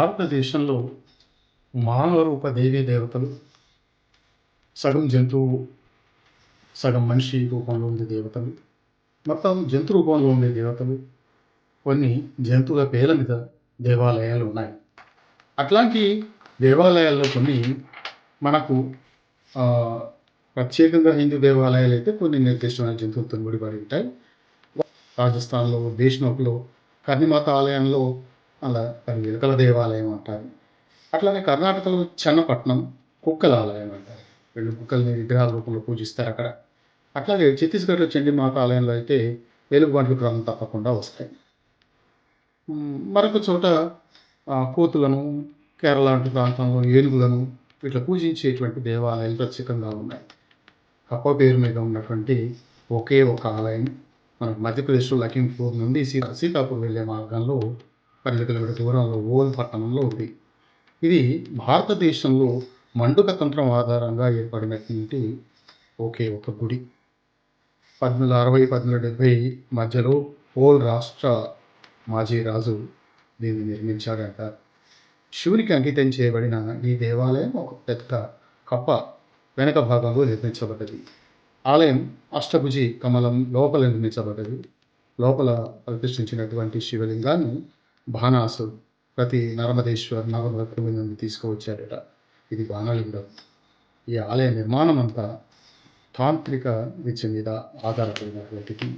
భారతదేశంలో మానవ రూప దేవీ దేవతలు సగం జంతువు సగం మనిషి రూపంలో ఉండే దేవతలు మొత్తం జంతు రూపంలో ఉండే దేవతలు కొన్ని జంతువుల పేర్ల మీద దేవాలయాలు ఉన్నాయి. అట్లాంటి దేవాలయాల్లో కొన్ని మనకు ప్రత్యేకంగా హిందూ దేవాలయాలు అయితే కొన్ని నిర్దిష్టమైన జంతువులతో ముడిపడి ఉంటాయి. రాజస్థాన్లో దేశ్నోక్లో కర్ణిమాత ఆలయంలో అలా అది ఎలుకల దేవాలయం అంటారు. అట్లానే కర్ణాటకలో చెన్నపట్నం కుక్కల ఆలయం అంటారు. రెండు కుక్కల్ని విగ్రహాల రూపంలో పూజిస్తారు అక్కడ. అట్లాగే ఛత్తీస్గఢ్లో చండీమాత ఆలయంలో అయితే ఎలుగుబంట్లు క్రమం తప్పకుండా వస్తాయి. మరొక చోట కోతులను కేరళ లాంటి ప్రాంతంలో ఏనుగులను ఇట్లా పూజించేటువంటి దేవాలయాలు ప్రత్యేకంగా ఉన్నాయి. కప్ప పేరు మీద ఉన్నటువంటి ఒకే ఒక ఆలయం. మనకు మధ్యప్రదేశ్లో లఖింపూర్ నుండి సీతా సీతాపూర్ వెళ్ళే మార్గంలో పన్నెండు కిలోమీటర్ల దూరంలో ఓల్ పట్టణంలో ఉంది. ఇది భారతదేశంలో మండుక తంత్రం ఆధారంగా ఏర్పడినటువంటి ఒకే ఒక గుడి. పద్నాలుగు అరవై పద్నాలుగు డెబ్బై మధ్యలో ఓల్ రాష్ట్ర మాజీ రాజు దీన్ని నిర్మించాడంట. శివునికి అంకితం చేయబడిన ఈ దేవాలయం ఒక పెద్ద కప్ప వెనక భాగంలో నిర్మించబడ్డది. ఆలయం అష్టభుజి కమలం లోపల నిర్మించబడ్డది. లోపల ప్రతిష్ఠించినటువంటి శివలింగాన్ని బాణాసు ప్రతి నర్మదేశ్వర్ నవరత్న నుండి తీసుకువచ్చాడట. ఇది బాణలింగం. ఈ ఆలయ నిర్మాణం అంతా తాంత్రిక విద్య మీద ఆధారపడినటువంటిది.